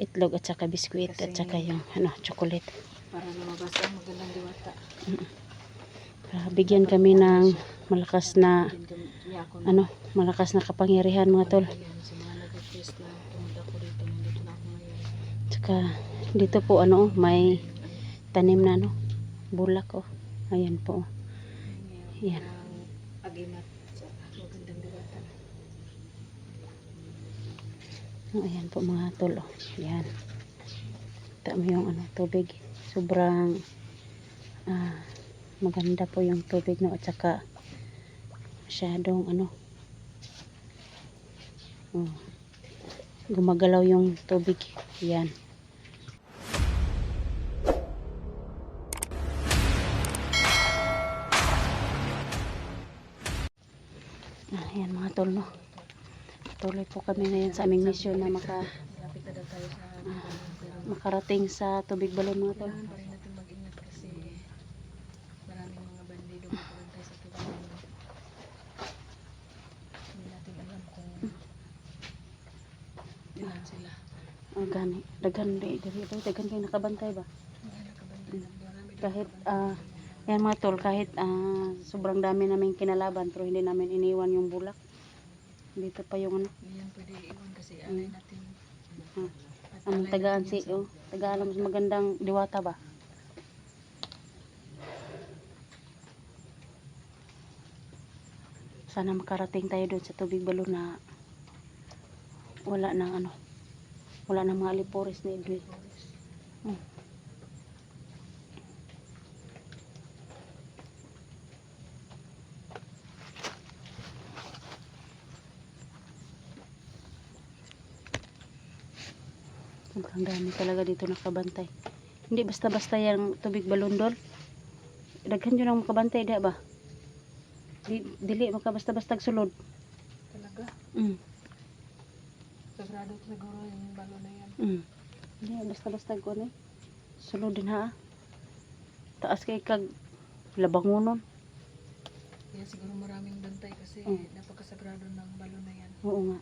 itlog at saka biskwit at saka yung ano, chocolate. Para lumabas ang magandang diwata. Ah, bigyan kami ng malakas na ano, malakas na kapangyarihan mga tol. Ayan, sa mga nag-request lang pumunta ko dito. Po ano, may tanim na ano, bulak oh. Ayan po. Yan. Ang agimat sa magandang diwata. Ayan po mga tol. Oh. Yan. Kita mo yung ano, tubig. Sobrang ah, maganda po yung tubig no at saka masyadong ano oh, gumagalaw yung tubig. Yan. Ah, yan mga tol no. Tuloy po kami ngayon sa aming mission na maka, pero makarating sa tubig balon mga tol. sila. Oh, gani. Daghan di diri ba daghan kay nakabantay ba? Kahit ah yan mga tol, kahit ah, sobrang dami namin kinalaban pero hindi namin iniwan yung bulak. Dito pa yung ano, Ngayon pwede iwan kasi alay natin. ah, At anong alay tagaan si oh, tagaan mas magandang diwata ba? Sana makarating tayo doon sa tubig balon na wala nang ano, wala nang mga aliporis na idri. Sobrang dami talaga dito nakabantay. Hindi basta-basta yung tubig balondol. Daghan yun ang makabantay, di ba? Di, dili maka basta-basta sulod. Talaga. Mm. Sagrado siguro yung balo na yan. Mm. Hindi basta-basta ko eh. Sulod din ha. Taas kay kag labangonon. Kaya siguro maraming bantay kasi Mm. napakasagrado ng balo na yan. Oo nga.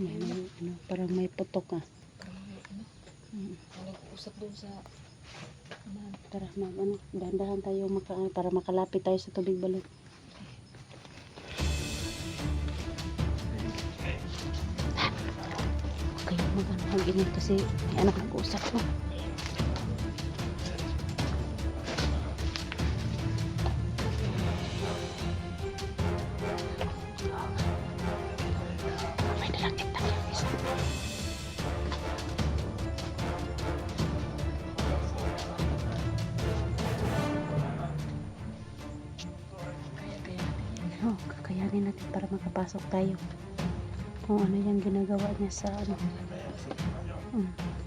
Yan, ano, ano, parang may putok ah. parang may ano, Mm. nag-usap doon sa unahan. Tara, mag, ano, dahan-dahan tayo maka, para makalapit tayo sa tubig balon. Okay, mag, ano, mag-ingat kasi may anak nag-usap ko. May para makapasok tayo. Kung ano yung ginagawa niya sa ano. Mm.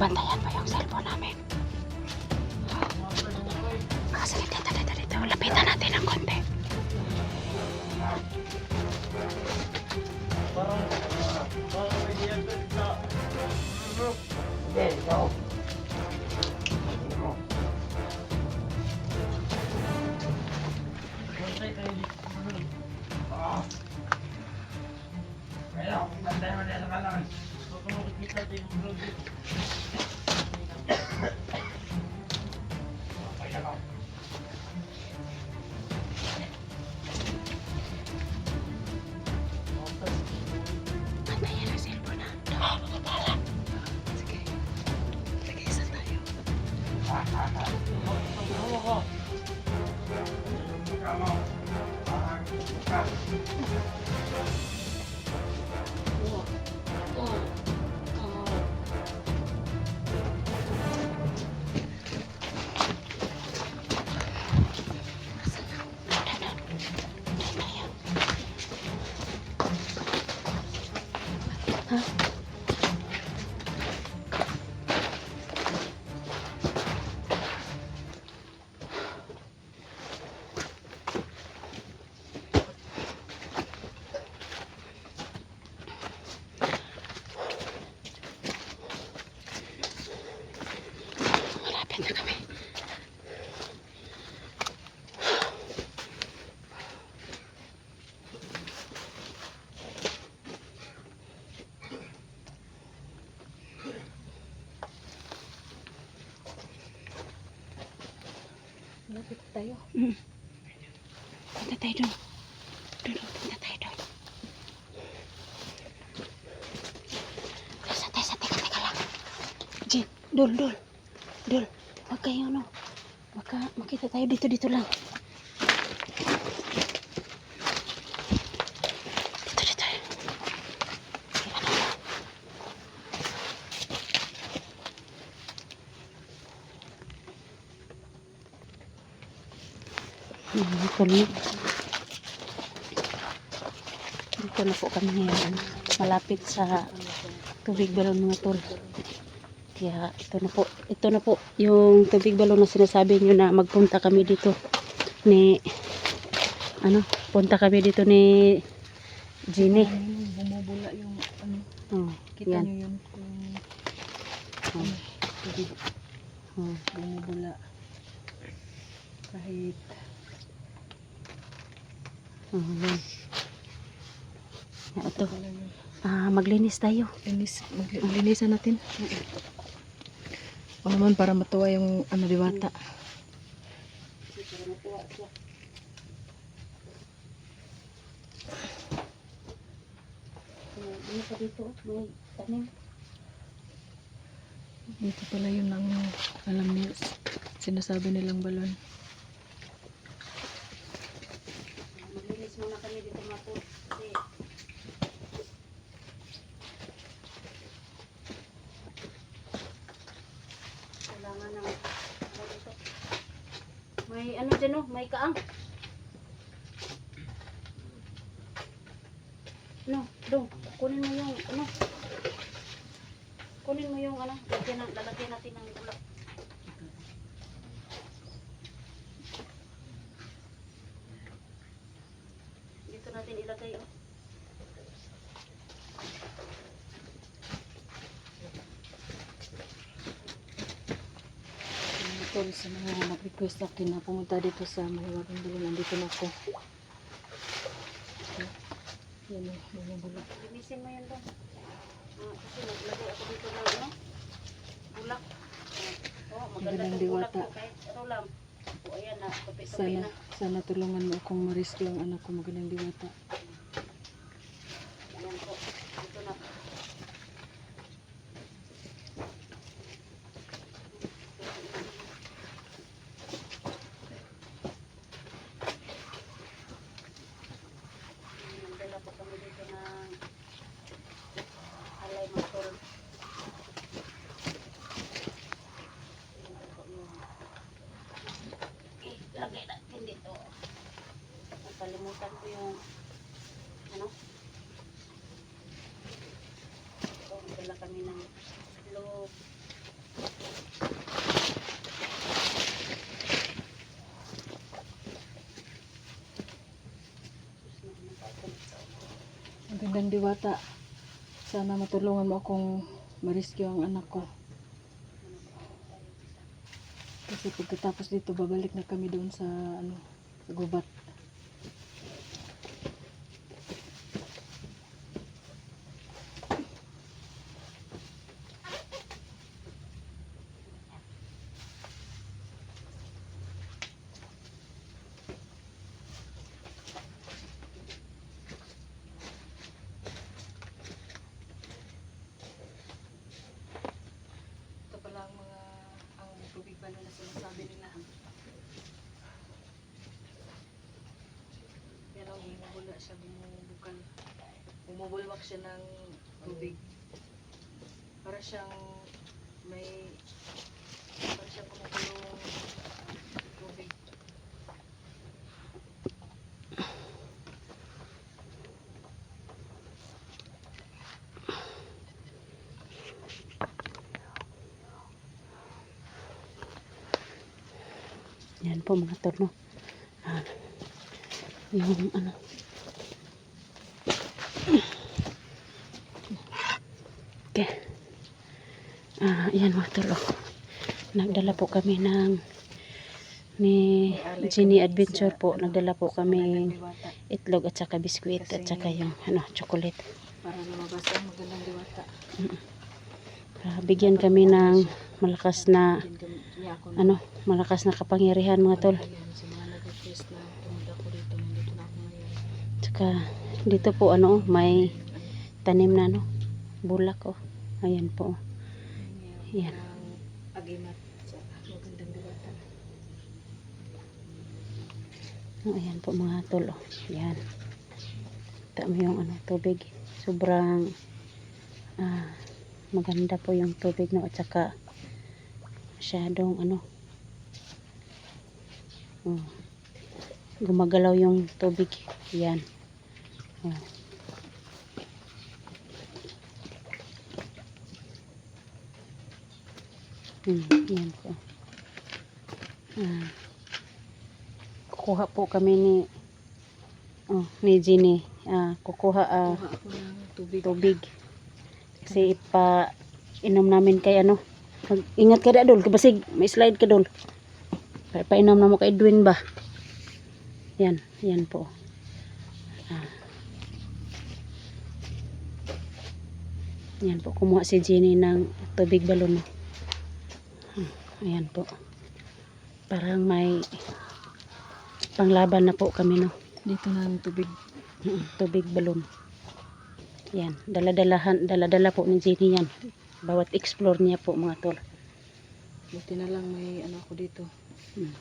Bantayan mo yung cellphone namin. Ah, sige, dito, dito, dito. Lapitan natin ng konti. Bantayan ang cellphone Jin, dul, dul. Dul, huwag kayo, ano. Baka makita tayo dito, dito lang. Dito, dito. Ano. Hmm, tuloy. Dito na po kami ngayon. Malapit sa tubig balon mga tol. Kaya ito na po. Ito na po yung tubig balon na sinasabi nyo na magpunta kami dito ni ano, punta kami dito ni. Ano, bumubula yung ano. Oh, Kita yan. nyo yun kung Oh, ano, tubig oh. bumubula. Kahit Oh, yan. Ito. Ah, maglinis tayo. Linis, magli- maglinisan natin. O naman para matuwa yung ano diwata. Ano pa dito? Tanim. Dito pala yun ang alam niya sinasabi nilang balon. Maglinis muna kami dito mga tol. Kasi ng ano. May ano dyan oh, may kaang. No, dong, kunin mo yung ano. Kunin mo yung ano, lagyan, lalagyan natin ng bulak. Mga nag-request akin na pumunta dito sa Mahiwagang Balon, nandito na ako. Yan o, bumubula. Linisin mo yan dong. Ah, kasi naglagay ako dito ng ano, bulak. Oh, oh maganda Magandang tong bulak mo kahit ano lang. O ayan na, tupi-tupi Sana, na. sana tulungan mo akong ma-rescue ang anak ko, magaling diwata. Ayan po, dito na. Nagdala po kami dito ng alay motor. Ayan po yung- Eh, lagay natin dito. Nakalimutan ko yung ano? So, dala kami ng loob. Magandang diwata. Sana matulungan mo akong ma-rescue ang anak ko. Kasi pagkatapos dito, babalik na kami doon sa, ano, sa gubat. bubulwak siya ng tubig. Para siyang may para siyang kumukulong tubig. Yan po mga torno. Ah, yung ano, Nagdala po kami ng ni Ginny Adventure po. Nagdala po kami itlog at saka biskwit at saka yung ano, chocolate. Para lumabas ang magandang diwata. Ah, bigyan kami ng malakas na ano, malakas na kapangyarihan mga tol. yan. Sa mga nag-request na pumunta ko dito. Po ano, may tanim na ano, bulak oh. Ayan po. oh. Yan. Ang agimat sa magandang diwata. Oh, ayan po mga tol oh. Yan. Kita mo yung ano, tubig. Sobrang ah, maganda po yung tubig no at saka masyadong ano oh, gumagalaw yung tubig. Yan. Oh. Hmm, yan po. Ah. Kukuha po kami ni oh, ni Ginny. Ah, kukuha ah, tubig. tubig. Kasi ipa inom namin kay ano. Mag, ingat ka dol, kabasig may slide ka dol. Pa, painom na mo kay Edwin ba? Yan, yan po. Ah. Yan po, kumuha si Jenny ng tubig balon. Hmm, Ayan po. Parang may panglaban na po kami no. Dito na ang tubig. Tubig balon. Yan, dala-dalahan, dala-dala po ni Jenny yan. Bawat explore niya po mga tol. Buti na lang may ano ako dito. Mm.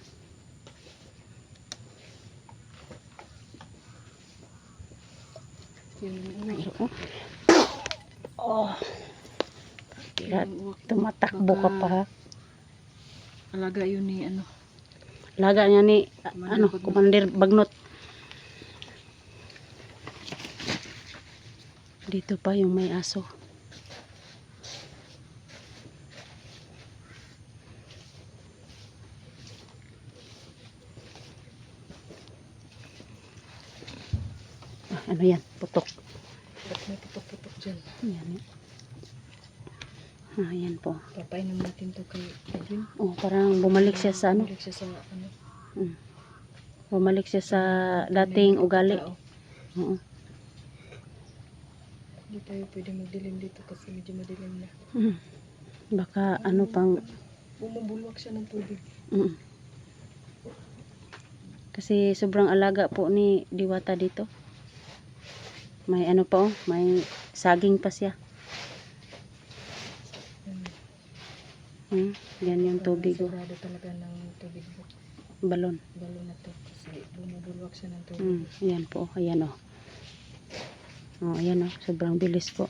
Yung ano. Ay, oh. Oh, uwak- tumatakbo ka pa ha. Alaga yun ni ano. Laga niya ni, Commander ano, Bagnot. Commander Bagnot. Dito pa yung may aso. Ah, ano yan? Putok. Ba't may putok-putok dyan? Yan. Ah, yan po. Papainom natin to kay Edwin. Oh, parang bumalik siya sa ano. Bumalik siya sa ano. Mm. Bumalik siya sa dating ugali. Oo. Hindi tayo pwede magdilim dito kasi medyo madilim na. Mm. Baka ano pang Bumubulwak siya ng tubig. mm. Kasi sobrang alaga po ni Diwata dito. May ano pa oh, may saging pa siya. Hmm. Mm. Yan yung tubig oh, Sigurado talaga ng tubig. balon. Balo na to kasi bumubulwak siya ng tubig. Mm. Yan po, ayan oh. Oh, ayan oh, sobrang bilis po.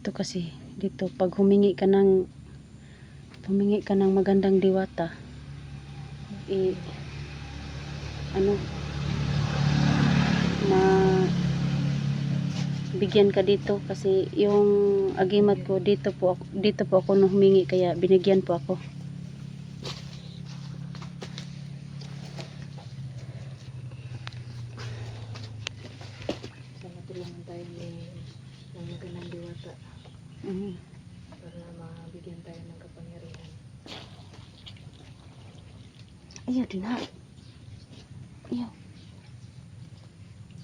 Ito kasi dito pag humingi ka ng humingi ka ng magandang diwata i ano ma bigyan ka dito kasi yung agimat ko dito po ako, dito po ako nung humingi kaya binigyan po ako Sana tulungan tayo ni ng magandang diwata mm. para mabigyan tayo ng kapangyarihan. ayaw din ha ayaw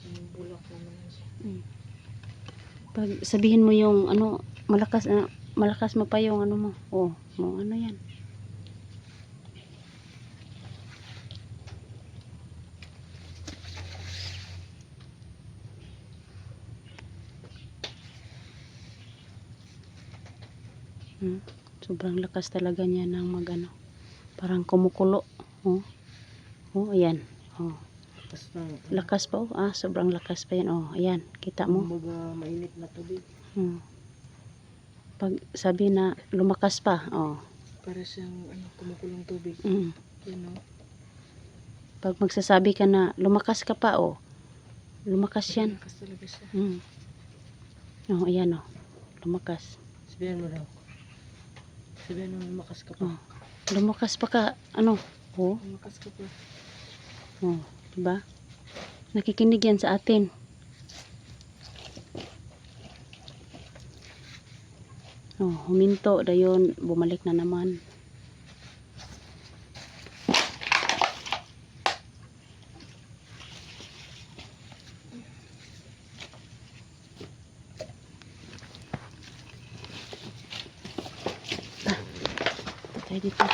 Bumubulwak naman siya. Mm. Pag sabihin mo yung ano, malakas na malakas mo pa yung ano mo. Oh, mo ano 'yan. Hmm. Sobrang lakas talaga niya ng magano. Parang kumukulo. Oh. Oh, ayan. Oh. Lakas pa oh. Ah, sobrang lakas pa yan. Oh, ayan. Kita mo. Kumbaga mainit na tubig. Hmm. Pag sabi na lumakas pa, oh. Para siyang ano, kumukulong tubig. Mm. You know? Pag magsasabi ka na lumakas ka pa, oh. Lumakas yan. Lakas talaga siya. Mm. Oh, ayan oh. Lumakas. Sabihan mo daw. Sabihin mo, lumakas ka Oh. Lumakas pa ka, ano? Oh, Lumakas ka pa. oh, diba? Nakikinig yan sa atin. Oh, huminto dayon, bumalik na naman. Ah, tayo dito.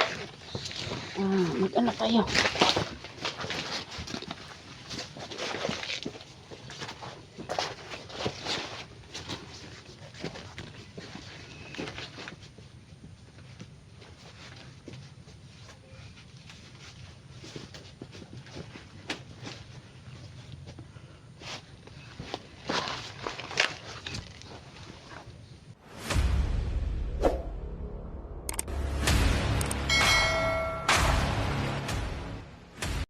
Ah, mag-anak tayo.